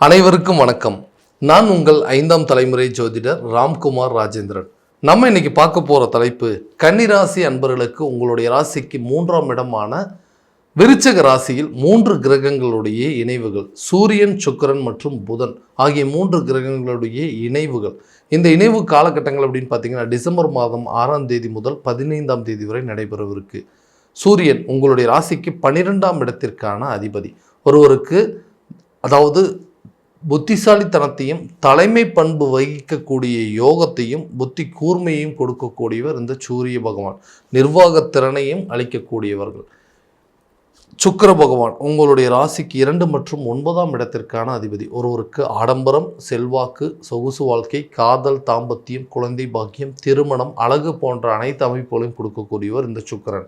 அனைவருக்கும் வணக்கம். நான் உங்கள் ஐந்தாம் தலைமுறை ஜோதிடர் ராம்குமார் ராஜேந்திரன். நம்ம இன்னைக்கு பார்க்க போகிற தலைப்பு கன்னிராசி அன்பர்களுக்கு உங்களுடைய ராசிக்கு மூன்றாம் இடமான விருச்சக ராசியில் மூன்று கிரகங்களுடைய இணைவுகள் சூரியன் சுக்கரன் மற்றும் புதன் ஆகிய மூன்று கிரகங்களுடைய இணைவுகள். இந்த இணைவு காலகட்டங்கள் அப்படின்னு பார்த்தீங்கன்னா டிசம்பர் மாதம் ஆறாம் தேதி முதல் பதினைந்தாம் தேதி வரை நடைபெறவிருக்கு. சூரியன் உங்களுடைய ராசிக்கு பன்னிரெண்டாம் இடத்திற்கான அதிபதி. ஒருவருக்கு அதாவது புத்திசாலித்தனத்தையும் தலைமை பண்பு வகிக்கக்கூடிய யோகத்தையும் புத்தி கூர்மையையும் கொடுக்கக்கூடியவர் இந்த சூரிய பகவான். நிர்வாகத் திறனையும் அளிக்கக்கூடியவர்கள். சுக்கிர பகவான் உங்களுடைய ராசிக்கு இரண்டு மற்றும் ஒன்பதாம் இடத்திற்கான அதிபதி. ஒருவருக்கு ஆடம்பரம் செல்வாக்கு சொகுசு வாழ்க்கை காதல் தாம்பத்தியம் குழந்தை பாக்கியம் திருமணம் அழகு போன்ற அனைத்து அமைப்புகளையும் கொடுக்கக்கூடியவர் இந்த சுக்கரன்.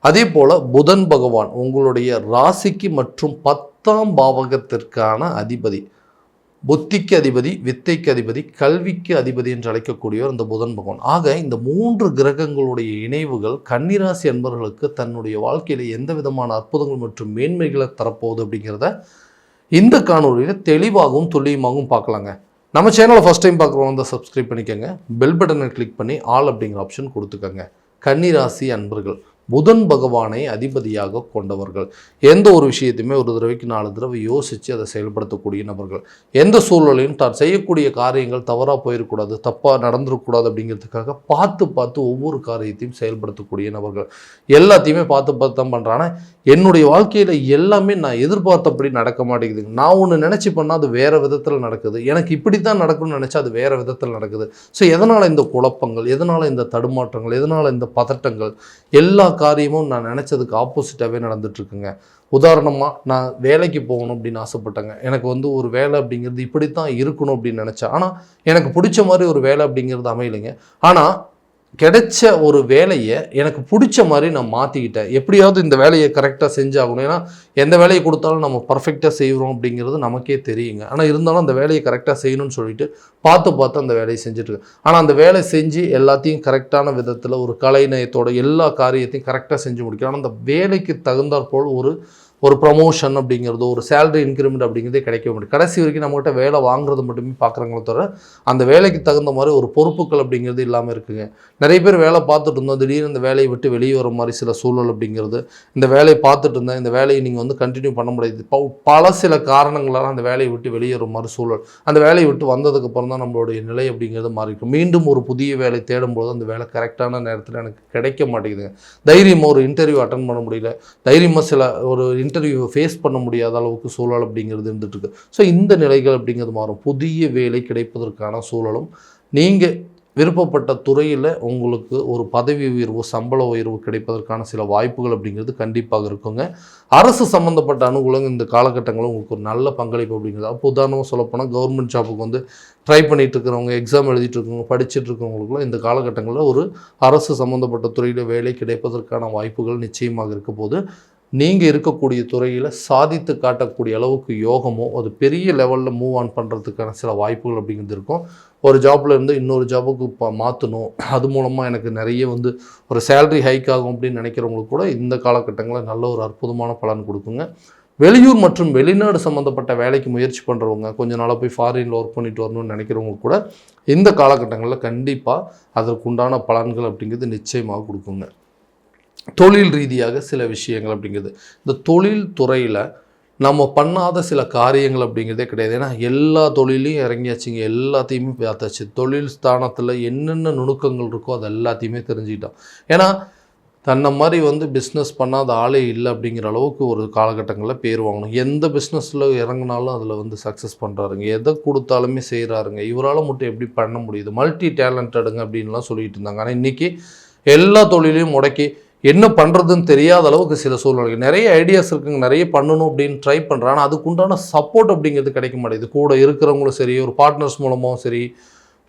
அதே போல புதன் பகவான் உங்களுடைய ராசிக்கு மற்றும் பத்தாம் பாவகத்திற்கான அதிபதி புத்திக்கு அதிபதி வித்தைக்கு அதிபதி கல்விக்கு அதிபதி என்று அழைக்கக்கூடியவர் இந்த புதன் பகவான். ஆக இந்த மூன்று கிரகங்களுடைய இணைவுகள் கன்னிராசி அன்பர்களுக்கு தன்னுடைய வாழ்க்கையில் எந்த விதமான அற்புதங்கள் மற்றும் மேன்மைகளை தரப்போகுது அப்படிங்கிறத இந்த காணொலியில் தெளிவாகவும் துல்லியமாகவும் பார்க்கலாங்க. நம்ம சேனலை ஃபஸ்ட் டைம் பார்க்குறவங்க வந்து சப்ஸ்கிரைப் பண்ணிக்கோங்க. பெல் பட்டனை கிளிக் பண்ணி ஆல் அப்படிங்கிற ஆப்ஷன் கொடுத்துக்கோங்க. கன்னிராசி அன்பர்கள். புதன் பகவானை அதிபதியாக கொண்டவர்கள். எந்த ஒரு விஷயத்தையுமே ஒரு தடவைக்கு நாலு தடவை யோசித்து அதை செயல்படுத்தக்கூடிய நபர்கள். எந்த சூழ்நிலையும் தான் செய்யக்கூடிய காரியங்கள் தவறாக போயிடக்கூடாது தப்பாக நடந்துடக்கூடாது அப்படிங்கிறதுக்காக பார்த்து பார்த்து ஒவ்வொரு காரியத்தையும் செயல்படுத்தக்கூடிய நபர்கள். எல்லாத்தையுமே பார்த்து பார்த்து தான் பண்ணுறாங்க என்னுடைய வாழ்க்கையில் எல்லாமே நான் எதிர்பார்த்தபடி நடக்க மாட்டேங்குது. நான் ஒன்று நினச்சி பண்ணால் அது வேறு விதத்தில் நடக்குது. எனக்கு இப்படி தான் நடக்கணும்னு நினச்சா அது வேறு விதத்தில் நடக்குது. ஸோ எதனால் இந்த குழப்பங்கள் எதனால் இந்த தடுமாற்றங்கள் எதனால் இந்த பதட்டங்கள் எல்லா காரியமும் நான் நினச்சதுக்கு ஆப்போசிட்டாகவே நடந்துட்டுருக்குங்க. உதாரணமாக நான் வேலைக்கு போகணும் அப்படின்னு ஆசைப்பட்டேங்க. எனக்கு வந்து ஒரு வேலை அப்படிங்கிறது இப்படி தான் இருக்கணும் அப்படின்னு நினச்சேன். ஆனால் எனக்கு பிடிச்ச மாதிரி ஒரு வேலை அப்படிங்கிறது அமையலைங்க. ஆனால் கிடைச்ச ஒரு வேலையை எனக்கு பிடிச்ச மாதிரி நான் மாற்றிக்கிட்டேன் எப்படியாவது இந்த வேலையை கரெக்டாக செஞ்சாகணும். ஏன்னா எந்த வேலையை கொடுத்தாலும் நம்ம பர்ஃபெக்டாக செய்கிறோம் அப்படிங்கிறது நமக்கே தெரியுங்க. ஆனால் இருந்தாலும் அந்த வேலையை கரெக்டாக செய்யணும்னு சொல்லிட்டு பார்த்து பார்த்து அந்த வேலையை செஞ்சுட்ருக்கேன் ஆனால் அந்த வேலை செஞ்சு எல்லாத்தையும் கரெக்டான விதத்தில் ஒரு கலைநயத்தோட எல்லா காரியத்தையும் கரெக்டாக செஞ்சு முடிக்கணும். ஆனால் அந்த வேலைக்கு தகுந்தாற்போல் ஒரு ஒரு ப்ரமோஷன் அப்படிங்கிறதோ ஒரு சேலரி இன்க்ரிமெண்ட் அப்படிங்கிறதே கிடைக்க முடியும் கடைசி வரைக்கும் நம்மகிட்ட வேலை வாங்குறது மட்டுமே பார்க்குறாங்களே தவிர அந்த வேலைக்கு தகுந்த மாதிரி ஒரு பொறுப்புகள் அப்படிங்கிறது இல்லாமல் இருக்குங்க. நிறைய பேர் வேலை பார்த்துட்டு இருந்தோம் திடீர்னு இந்த வேலையை விட்டு வெளியே வர மாதிரி சில சூழல் அப்படிங்கிறது. இந்த வேலையை பார்த்துட்டு இருந்தேன் இந்த வேலையை நீங்கள் வந்து கண்டினியூ பண்ண முடியாது. ப- பல சில காரணங்களால் அந்த வேலையை விட்டு வெளியே வர மாதிரி சூழல். அந்த வேலையை விட்டு வந்ததுக்கு அப்புறம் தான் நம்மளுடைய நிலை அப்படிங்கிறது மாறிக்கும் மீண்டும் ஒரு புதிய வேலை தேடும்போது அந்த வேலை கரெக்டான நேரத்தில் எனக்கு கிடைக்க மாட்டேங்குதுங்க. தைரியமாக ஒரு இன்டர்வியூ அட்டன் பண்ண முடியல. தைரியமாக சில ஒரு இன்டர்வியூவை ஃபேஸ் பண்ண முடியாத அளவுக்கு சூழல் அப்படிங்கிறது இருந்துகிட்ருக்கு ஸோ இந்த நிலைகள் அப்படிங்கிறது மாறும். புதிய வேலை கிடைப்பதற்கான சூழலும் நீங்கள் விருப்பப்பட்ட துறையில் உங்களுக்கு ஒரு பதவி உயர்வு சம்பள உயர்வு கிடைப்பதற்கான சில வாய்ப்புகள் அப்படிங்கிறது கண்டிப்பாக இருக்குங்க. அரசு சம்மந்தப்பட்ட அனுகூலங்கள் இந்த காலகட்டங்களில் உங்களுக்கு ஒரு நல்ல பங்களிப்பு அப்படிங்கிறது அப்போ உதாரணமாக சொல்லப்போனால் கவர்மெண்ட் ஜாபுக்கு வந்து ட்ரை பண்ணிகிட்டு இருக்கிறவங்க எக்ஸாம் எழுதிட்டு இருக்கவங்க படிச்சுட்டு இருக்கிறவங்களுக்குலாம் இந்த காலகட்டங்களில் ஒரு அரசு சம்மந்தப்பட்ட துறையில் வேலை கிடைப்பதற்கான வாய்ப்புகள் நிச்சயமாக இருக்க போது நீங்கள் இருக்கக்கூடிய துறையில் சாதித்து காட்டக்கூடிய அளவுக்கு யோகமோ அது பெரிய லெவலில் மூவ் ஆன் பண்ணுறதுக்கான சில வாய்ப்புகள் அப்படிங்கிறது இருக்கும். ஒரு ஜாப்ல இருந்து இன்னொரு ஜாபுக்கு இப்போ மாற்றணும் அது மூலமாக எனக்கு நிறைய வந்து ஒரு சேலரி ஹைக் ஆகும் அப்படின்னு நினைக்கிறவங்களுக்கு கூட இந்த காலகட்டங்களில் நல்ல ஒரு அற்புதமான பலன் கொடுக்குங்க. வெளியூர் மற்றும் வெளிநாடு சம்மந்தப்பட்ட வேலைக்கு முயற்சி பண்ணுறவங்க கொஞ்ச நாளாக போய் ஃபாரினில் ஒர்க் பண்ணிட்டு வரணும்னு நினைக்கிறவங்க கூட இந்த காலகட்டங்களில் கண்டிப்பாக அதற்குண்டான பலன்கள் அப்படிங்கிறது நிச்சயமாக கொடுக்குங்க. தொழில் ரீதியாக சில விஷயங்கள் அப்படிங்கிறது. இந்த தொழில் துறையில் நம்ம பண்ணாத சில காரியங்கள் அப்படிங்கிறதே கிடையாது. ஏன்னா எல்லா தொழிலையும் இறங்கியாச்சுங்க. எல்லாத்தையுமே பார்த்தாச்சு. தொழில் ஸ்தானத்தில் என்னென்ன நுணுக்கங்கள் இருக்கோ அது எல்லாத்தையுமே தெரிஞ்சுக்கிட்டோம். ஏன்னா தன்னை மாதிரி வந்து பிஸ்னஸ் பண்ணாத ஆளே இல்லை அப்படிங்கிற அளவுக்கு ஒரு காலகட்டங்களில் பேர் வாங்கணும். எந்த பிஸ்னஸில் இறங்குனாலும் அதில் வந்து சக்ஸஸ் பண்ணுறாருங்க எதை கொடுத்தாலுமே செய்கிறாருங்க இவரால் மட்டும் எப்படி பண்ண முடியுது? மல்டி டேலண்டடுங்க அப்படின்லாம் சொல்லிட்டு இருந்தாங்க. ஆனால் இன்றைக்கி எல்லா தொழிலையும் முடக்கி என்ன பண்ணுறதுன்னு தெரியாத அளவுக்கு சில சூழ்நிலைகள். நிறைய ஐடியாஸ் இருக்குங்க. நிறைய பண்ணணும் அப்படின்னு ட்ரை பண்ணுறேன் ஆனால் அதுக்குண்டான சப்போர்ட் அப்படிங்கிறது கிடைக்க மாட்டேங்குது. கூட இருக்கிறவங்களும் சரி ஒரு பார்ட்னர்ஸ் மூலமாகவும் சரி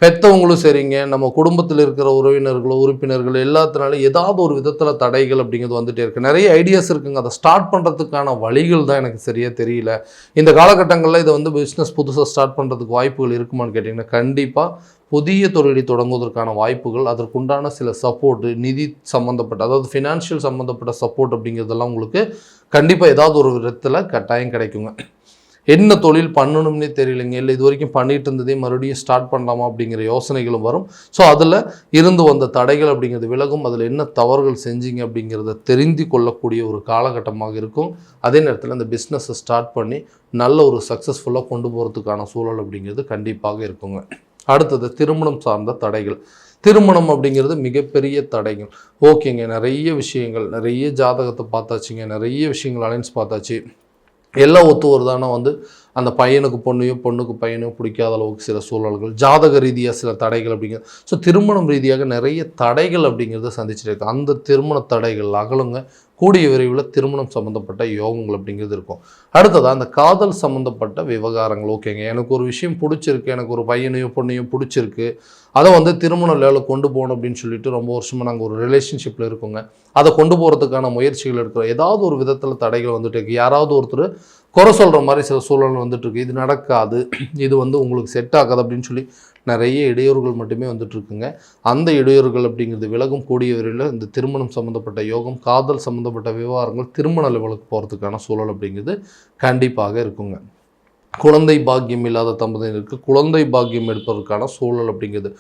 பெற்றவங்களும் சரிங்க நம்ம குடும்பத்தில் இருக்கிற உறவினர்களோ உறுப்பினர்கள் எல்லாத்தினாலும் ஏதாவது ஒரு விதத்தில் தடைகள் அப்படிங்கிறது வந்துட்டே இருக்குது நிறைய ஐடியாஸ் இருக்குங்க. அதை ஸ்டார்ட் பண்ணுறதுக்கான வழிகள் தான் எனக்கு சரியாக தெரியல. இந்த காலகட்டங்களில் இதை வந்து பிஸ்னஸ் புதுசாக ஸ்டார்ட் பண்ணுறதுக்கு வாய்ப்புகள் இருக்குமான்னு கேட்டிங்கன்னா கண்டிப்பாக புதிய தொழிலை தொடங்குவதற்கான வாய்ப்புகள் அதற்குண்டான சில சப்போர்ட்டு நிதி சம்மந்தப்பட்ட அதாவது ஃபினான்ஷியல் சம்மந்தப்பட்ட சப்போர்ட் அப்படிங்கிறதெல்லாம் உங்களுக்கு கண்டிப்பாக ஏதாவது ஒரு விதத்தில் கட்டாயம் கிடைக்குங்க. என்ன தொழில் பண்ணணும்னே தெரியலைங்க. இல்லை இது வரைக்கும் பண்ணிட்டு இருந்ததே மறுபடியும் ஸ்டார்ட் பண்ணலாமா அப்படிங்கிற யோசனைகளும் வரும். ஸோ அதில் இருந்து வந்த தடைகள் அப்படிங்கிறது விலகும். அதில் என்ன தவறுகள் செஞ்சீங்க அப்படிங்கிறத தெரிந்து கொள்ளக்கூடிய ஒரு காலகட்டமாக இருக்கும். அதே நேரத்தில் அந்த பிஸ்னஸை ஸ்டார்ட் பண்ணி நல்ல ஒரு சக்ஸஸ்ஃபுல்லாக கொண்டு போகிறதுக்கான சூழல் அப்படிங்கிறது கண்டிப்பாக இருக்குங்க. அடுத்தது திருமணம் சார்ந்த தடைகள். திருமணம் அப்படிங்கிறது மிகப்பெரிய தடைகள். ஓகேங்க நிறைய விஷயங்கள் நிறைய ஜாதகத்தை பார்த்தாச்சுங்க நிறைய விஷயங்கள் அலைன்ஸ் பார்த்தாச்சு. எல்லாம் ஒத்து வருதானா வந்து அந்த பையனுக்கு பொண்ணையும் பொண்ணுக்கு பையனையும் பிடிக்காத அளவுக்கு சில சூழல்கள் ஜாதக ரீதியாக சில தடைகள் அப்படிங்கிறது ஸோ திருமணம் ரீதியாக நிறைய தடைகள் அப்படிங்கிறத சந்திச்சுட்டு இருக்கு அந்த திருமண தடைகள் அகலுங்க. கூடிய விரைவில் திருமணம் சம்மந்தப்பட்ட யோகங்கள் அப்படிங்கிறது இருக்கும். அடுத்ததாக அந்த காதல் சம்மந்தப்பட்ட விவகாரங்கள். ஓகேங்க. எனக்கு ஒரு விஷயம் பிடிச்சிருக்கு. எனக்கு ஒரு பையனையும் பொண்ணையும் பிடிச்சிருக்கு. அதை வந்து திருமண லெவலில் கொண்டு போகணும் அப்படின்னு சொல்லிட்டு ரொம்ப வருஷமாக நாங்கள் ஒரு ரிலேஷன்ஷிப்பில் இருக்கோங்க. அதை கொண்டு போகிறதுக்கான முயற்சிகள் எடுக்கிறோம். ஏதாவது ஒரு விதத்தில் தடைகள் வந்துட்டு இருக்கு. யாராவது ஒருத்தர் குறை சொல்கிற மாதிரி சில சூழல் வந்துட்டுருக்கு. இது நடக்காது. இது வந்து உங்களுக்கு செட் ஆகாது அப்படின்னு சொல்லி நிறைய இடையூறுகள் மட்டுமே வந்துட்டுருக்குங்க. அந்த இடையூறுகள் அப்படிங்கிறது விலகும் கூடிய வரையில் இந்த திருமணம் சம்மந்தப்பட்ட யோகம் காதல் சம்மந்தப்பட்ட விவகாரங்கள் திருமண லெவலுக்கு போகிறதுக்கான சூழல் அப்படிங்கிறது கண்டிப்பாக இருக்குங்க. குழந்தை பாக்கியம் இல்லாத தம்பதியினருக்கு குழந்தை பாக்கியம் எடுப்பதற்கான சூழல் அப்படிங்கிறது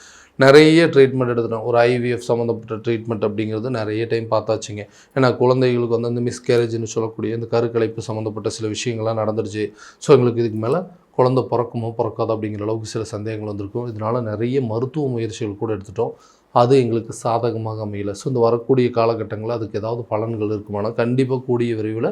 நிறைய ட்ரீட்மெண்ட் எடுத்துட்டோம். ஒரு ஐவிஎஃப் சம்மந்தப்பட்ட ட்ரீட்மெண்ட் அப்படிங்கிறது நிறைய டைம் பார்த்தாச்சுங்க. ஏன்னா குழந்தைகளுக்கு வந்து அந்த மிஸ்கேரேஜ்னு சொல்லக்கூடிய இந்த கருக்கலைப்பு சம்மந்தப்பட்ட சில விஷயங்கள்லாம் நடந்துருச்சு. ஸோ எங்களுக்கு இதுக்கு மேலே குழந்தை பிறக்குமோ பிறக்காதோ அப்படிங்கிற அளவுக்கு சில சந்தேகங்கள் வந்திருக்கும். இதனால் நிறைய மருத்துவ முயற்சிகள் கூட எடுத்துட்டோம். அது எங்களுக்கு சாதகமாக அமையலை. ஸோ இந்த வரக்கூடிய காலகட்டங்களில் அதுக்கு ஏதாவது பலன்கள் இருக்குமானால் கண்டிப்பாக கூடிய விரைவில்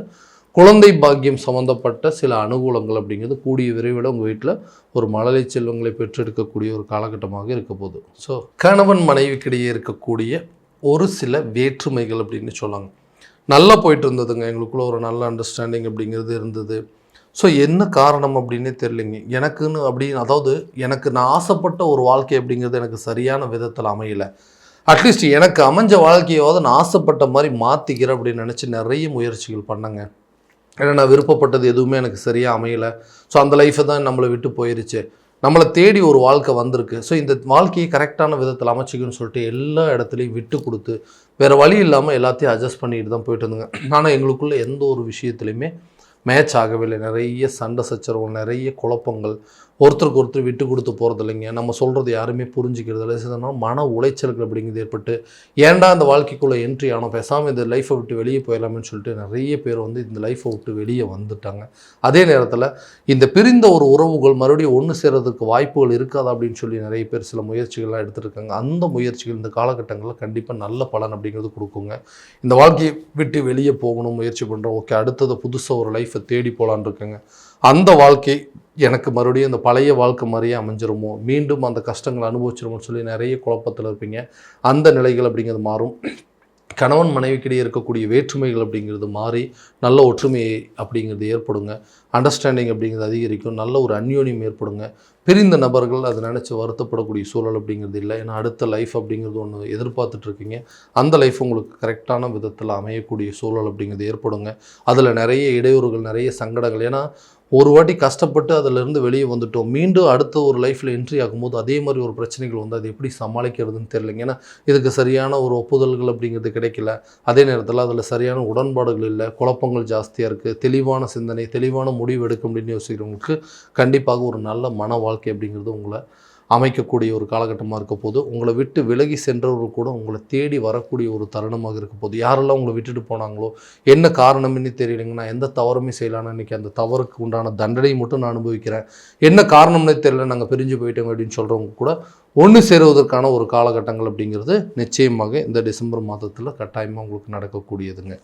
குழந்தை பாக்கியம் சம்மந்தப்பட்ட சில அனுகூலங்கள் அப்படிங்கிறது கூடிய விரைவில் உங்கள் வீட்டில் ஒரு மழலை செல்வங்களை பெற்றெடுக்கக்கூடிய ஒரு காலகட்டமாக இருக்க போகுது. ஸோ கணவன் மனைவிக்கிடையே இருக்கக்கூடிய ஒரு சில வேற்றுமைகள் அப்படின்னு சொல்லாங்க. நல்லா போயிட்டு இருந்ததுங்க. எங்களுக்குள்ள ஒரு நல்ல அண்டர்ஸ்டாண்டிங் அப்படிங்கிறது இருந்தது. ஸோ என்ன காரணம் அப்படின்னே தெரியலைங்க. எனக்குன்னு அப்படின்னு அதாவது எனக்கு நான் ஆசைப்பட்ட ஒரு வாழ்க்கை அப்படிங்கிறது எனக்கு சரியான விதத்தில் அமையலை. அட்லீஸ்ட் எனக்கு அமைஞ்ச வாழ்க்கையாவது நான் ஆசைப்பட்ட மாதிரி மாற்றிக்கிறேன் அப்படின்னு நினச்சி நிறைய முயற்சிகள் பண்ணேங்க. ஏன்னா நான் விருப்பப்பட்டது எதுவுமே எனக்கு சரியாக அமையலை. ஸோ அந்த லைஃப்பை தான் நம்மளை விட்டு போயிருச்சு. நம்மளை தேடி ஒரு வாழ்க்கை வந்திருக்கு. ஸோ இந்த வாழ்க்கையை கரெக்டான விதத்தில் அமைச்சிக்கணும்னு சொல்லிட்டு எல்லா இடத்துலையும் விட்டு கொடுத்து வேறு வழி இல்லாமல் எல்லாத்தையும் அட்ஜஸ்ட் பண்ணிட்டு தான் போயிட்டு இருந்தேங்க. ஆனால் எங்களுக்குள்ளே எந்த ஒரு விஷயத்துலையுமே மேட்ச் ஆகவில்லை. நிறைய சண்டை சச்சரவு நிறைய குழப்பங்கள் ஒருத்தருக்கு ஒருத்தர் விட்டு கொடுத்து போகிறது இல்லைங்க நம்ம சொல்கிறது யாருமே புரிஞ்சுக்கிறது இல்லை. இதனால் மன உளைச்சல்கள் அப்படிங்கிறது ஏற்பட்டு ஏன்டா இந்த வாழ்க்கைக்குள்ளே என்ட்ரி ஆனோம்? பேசாமல் இந்த லைஃப்பை விட்டு வெளியே போயிடலாம்னு சொல்லிட்டு நிறைய பேர் வந்து இந்த லைஃப்பை விட்டு வெளியே வந்துட்டாங்க. அதே நேரத்தில் இந்த பிரிந்த ஒரு உறவுகள் மறுபடியும் ஒன்று சேர்றதுக்கு வாய்ப்புகள் இருக்காதா அப்படின்னு சொல்லி நிறைய பேர் சில முயற்சிகள்லாம் எடுத்துருக்காங்க. அந்த முயற்சிகள் இந்த காலகட்டங்களில் கண்டிப்பாக நல்ல பலன் அப்படிங்கிறது கொடுக்குங்க. இந்த வாழ்க்கையை விட்டு வெளியே போகணும் முயற்சி பண்ணுறோம் ஓகே அடுத்தது புதுசாக ஒரு லைஃப்பை தேடி போகலான் இருக்கேங்க. அந்த வாழ்க்கை எனக்கு மறுபடியும் அந்த பழைய வாழ்க்கை மாதிரியே அமைஞ்சிருமோ? மீண்டும் அந்த கஷ்டங்களை அனுபவிச்சிருமோன்னு சொல்லி நிறைய குழப்பத்தில் இருப்பீங்க. அந்த நிலைகள் அப்படிங்கிறது மாறும். கணவன் மனைவிக்கிடையே இருக்கக்கூடிய வேற்றுமைகள் அப்படிங்கிறது மாறி நல்ல ஒற்றுமையை அப்படிங்கிறது ஏற்படுங்க. அண்டர்ஸ்டாண்டிங் அப்படிங்கிறது அதிகரிக்கும். நல்ல ஒரு அந்யோன்யம் ஏற்படுங்க. பிரிந்த நபர்கள் அதை நினச்சி வருத்தப்படக்கூடிய சூழல் அப்படிங்கிறது இல்லை. ஏன்னா அடுத்த லைஃப் அப்படிங்கிறது ஒன்று எதிர்பார்த்துட்ருக்கீங்க அந்த லைஃப் உங்களுக்கு கரெக்டான விதத்தில் அமையக்கூடிய சூழல் அப்படிங்கிறது ஏற்படுங்க. அதில் நிறைய இடையூறுகள் நிறைய சங்கடங்கள். ஏன்னா ஒரு வாட்டி கஷ்டப்பட்டு அதிலிருந்து வெளியே வந்துட்டோம். மீண்டும் அடுத்த ஒரு லைஃப்பில் என்ட்ரி ஆகும்போது அதே மாதிரி ஒரு பிரச்சனைகள் வந்து அது எப்படி சமாளிக்கிறதுன்னு தெரியலைங்க. ஏன்னா இதுக்கு சரியான ஒரு ஒப்புதல்கள் அப்படிங்கிறது கிடைக்கல. அதே நேரத்தில் அதில் சரியான உடன்பாடுகள் இல்லை. குழப்பங்கள் ஜாஸ்தியாக இருக்குது தெளிவான சிந்தனை தெளிவான முடிவு எடுக்க அப்படின்னு யோசிக்கிறவங்களுக்கு கண்டிப்பாக ஒரு நல்ல மன வாழ்க்கை அப்படிங்கிறது உங்களை அமைக்கக்கூடிய ஒரு காலகட்டமாக இருக்க போது உங்களை விட்டு விலகி சென்றவர்கள் கூட உங்களை தேடி வரக்கூடிய ஒரு தருணமாக இருக்க போது யாரெல்லாம் உங்களை விட்டுட்டு போனாங்களோ என்ன காரணம்னு தெரியலைங்கன்னா எந்த தவறுமே செய்யலான்னு இன்றைக்கி அந்த தவறுக்கு உண்டான தண்டனையை மட்டும் நான் அனுபவிக்கிறேன். என்ன காரணம்னே தெரியல நாங்கள் பிரிஞ்சு போயிட்டோம் அப்படின்னு சொல்கிறவங்க கூட ஒன்று சேருவதற்கான ஒரு காலகட்டங்கள் அப்படிங்கிறது நிச்சயமாக இந்த டிசம்பர் மாதத்தில் கட்டாயமாக உங்களுக்கு நடக்கக்கூடியதுங்க.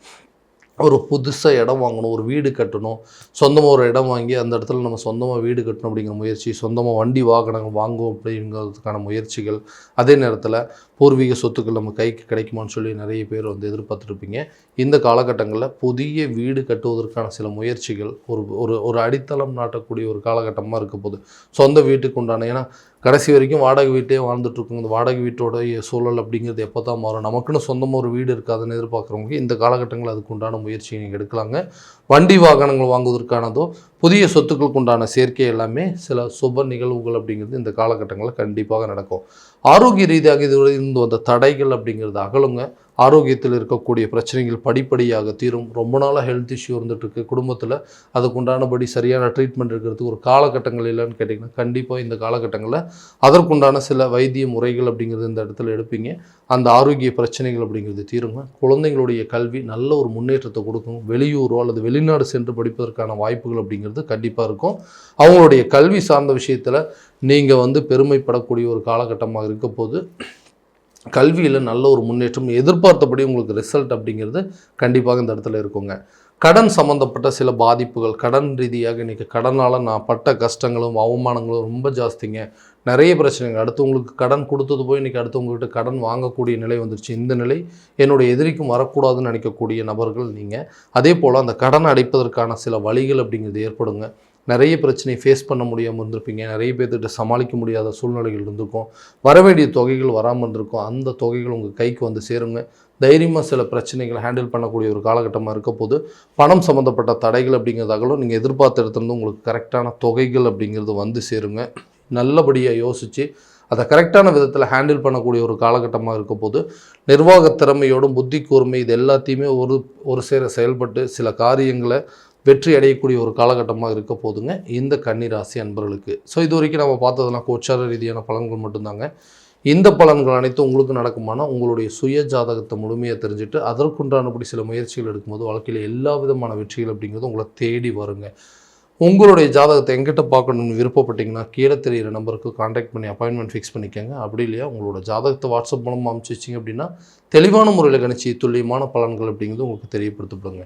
ஒரு புதுசாக இடம் வாங்கணும் ஒரு வீடு கட்டணும் சொந்தமாக ஒரு இடம் வாங்கி அந்த இடத்துல நம்ம சொந்தமாக வீடு கட்டணும் அப்படிங்கிற முயற்சி சொந்தமாக வண்டி வாகனங்கள் வாங்குவோம் அப்படிங்கிறதுக்கான முயற்சிகள் அதே நேரத்தில் பூர்வீக சொத்துக்கள் நம்ம கைக்கு கிடைக்குமான்னு சொல்லி நிறைய பேர் வந்து எதிர்பார்த்துருப்பீங்க. இந்த காலகட்டங்களில் புதிய வீடு கட்டுவதற்கான சில முயற்சிகள் ஒரு ஒரு ஒரு அடித்தளம் நாட்டக்கூடிய ஒரு காலகட்டமாக இருக்க போகுது. சொந்த வீட்டுக்கு உண்டான ஏன்னா கடைசி வரைக்கும் வாடகை வீட்டே வாழ்ந்துட்டுருக்கோம் இந்த வாடகை வீட்டோடைய சூழல் அப்படிங்கிறது எப்போ தான் மாறும்? நமக்குன்னு சொந்தமாக ஒரு வீடு இருக்காதுன்னு எதிர்பார்க்குறவங்க இந்த காலகட்டங்கள் அதுக்கு உண்டான முயற்சியை நீங்கள் எடுக்கலாங்க. வண்டி வாகனங்கள் வாங்குவதற்கானதோ புதிய சொத்துக்களுக்கு உண்டான சேர்க்கை எல்லாமே சில சுப நிகழ்வுகள் அப்படிங்கிறது இந்த காலகட்டங்களில் கண்டிப்பாக நடக்கும். ஆரோக்கிய ரீதியாக இது இருந்து வந்த தடைகள் அப்படிங்கிறது அகலுங்க. ஆரோக்கியத்தில் இருக்கக்கூடிய பிரச்சனைகள் படிப்படியாக தீரும். ரொம்ப நாளாக ஹெல்த் இஷ்யூ இருந்துட்டு இருக்கு. குடும்பத்தில் அதுக்குண்டானபடி சரியான ட்ரீட்மெண்ட் இருக்கிறதுக்கு ஒரு காலகட்டங்கள் இல்லைன்னு கேட்டிங்கன்னா கண்டிப்பாக இந்த காலகட்டங்களில் அதற்குண்டான சில வைத்திய முறைகள் அப்படிங்கிறது இந்த இடத்துல எடுப்பீங்க. அந்த ஆரோக்கிய பிரச்சனைகள் அப்படிங்கிறது தீருங்க. குழந்தைங்களுடைய கல்வி நல்ல ஒரு முன்னேற்றத்தை கொடுக்கும். வெளியூரோ அல்லது வெளிநாடு சென்று படிப்பதற்கான வாய்ப்புகள் அப்படிங்கிறது கண்டிப்பாக இருக்கும். அவங்களுடைய கல்வி சார்ந்த விஷயத்தில் நீங்கள் வந்து பெருமைப்படக்கூடிய ஒரு காலகட்டமாக இருக்க போது கல்வியில் நல்ல ஒரு முன்னேற்றம் எதிர்பார்த்தபடி உங்களுக்கு ரிசல்ட் அப்படிங்கிறது கண்டிப்பாக இந்த இடத்துல இருக்குங்க. கடன் சம்மந்தப்பட்ட சில பாதிப்புகள் கடன் ரீதியாக இன்றைக்கி கடனால் நான் பட்ட கஷ்டங்களும் அவமானங்களும் ரொம்ப ஜாஸ்திங்க. நிறைய பிரச்சனைகள் அடுத்தவங்களுக்கு கடன் கொடுத்தது போய் இன்றைக்கி அடுத்தவங்ககிட்ட கடன் வாங்கக்கூடிய நிலை வந்துருச்சு. இந்த நிலை என்னுடைய எதிரிக்கும் வரக்கூடாதுன்னு நினைக்கக்கூடிய நபர்கள் நீங்கள் அதே போல் அந்த கடன் அடைப்பதற்கான சில வழிகள் அப்படிங்கிறது ஏற்படுங்க. நிறைய பிரச்சனையை ஃபேஸ் பண்ண முடியாமல் இருந்திருப்பீங்க. நிறைய பேர்த்திட்ட சமாளிக்க முடியாத சூழ்நிலைகள் இருந்திருக்கும். வர வேண்டிய தொகைகள் வராமல் இருந்திருக்கும். அந்த தொகைகள் உங்கள் கைக்கு வந்து சேருங்க. தைரியமாக சில பிரச்சனைகளை ஹேண்டில் பண்ணக்கூடிய ஒரு காலகட்டமாக இருக்க போது பணம் சம்மந்தப்பட்ட தடைகள் அப்படிங்கிறதாகலும் நீங்கள் எதிர்பார்த்த இடத்துலேருந்து உங்களுக்கு கரெக்டான தொகைகள் அப்படிங்கிறது வந்து சேருங்க. நல்லபடியாக யோசித்து அதை கரெக்டான விதத்தில் ஹேண்டில் பண்ணக்கூடிய ஒரு காலகட்டமாக இருக்க போது நிர்வாக திறமையோடும் புத்தி கூர்மை இது எல்லாத்தையுமே ஒரு ஒரு சேர செயல்பட்டு சில காரியங்களை வெற்றி அடையக்கூடிய ஒரு காலகட்டமாக இருக்க போதுங்க. இந்த கன்னிராசி அன்பர்களுக்கு. ஸோ இது வரைக்கும் நம்ம பார்த்ததெல்லாம் கோச்சார ரீதியான பலன்கள் மட்டும்தாங்க. இந்த பலன்கள் அனைத்தும் உங்களுக்கு நடக்குமானால் உங்களுடைய சுய ஜாதகத்தை முழுமையாக தெரிஞ்சுட்டு அதற்குண்டானபடி சில முயற்சிகள் எடுக்கும்போது வாழ்க்கையில் எல்லா விதமான வெற்றிகள் அப்படிங்கிறது உங்களை தேடி வருங்க. உங்களுடைய ஜாதகத்தை எங்கிட்ட பார்க்கணும்னு விருப்பப்பட்டீங்கன்னா கீழே தெரியிற நம்பருக்கு காண்டாக்ட் பண்ணி அப்பாயின்மெண்ட் ஃபிக்ஸ் பண்ணிக்கோங்க. அப்படி இல்லையா உங்களோட ஜாதகத்தை வாட்ஸ்அப் மூலமாக அனுப்பிச்சு வச்சிங்க அப்படின்னா தெளிவான முறையில் கணிச்சு துல்லியமான பலன்கள் அப்படிங்கிறது உங்களுக்கு தெரியப்படுத்தப்படுங்க.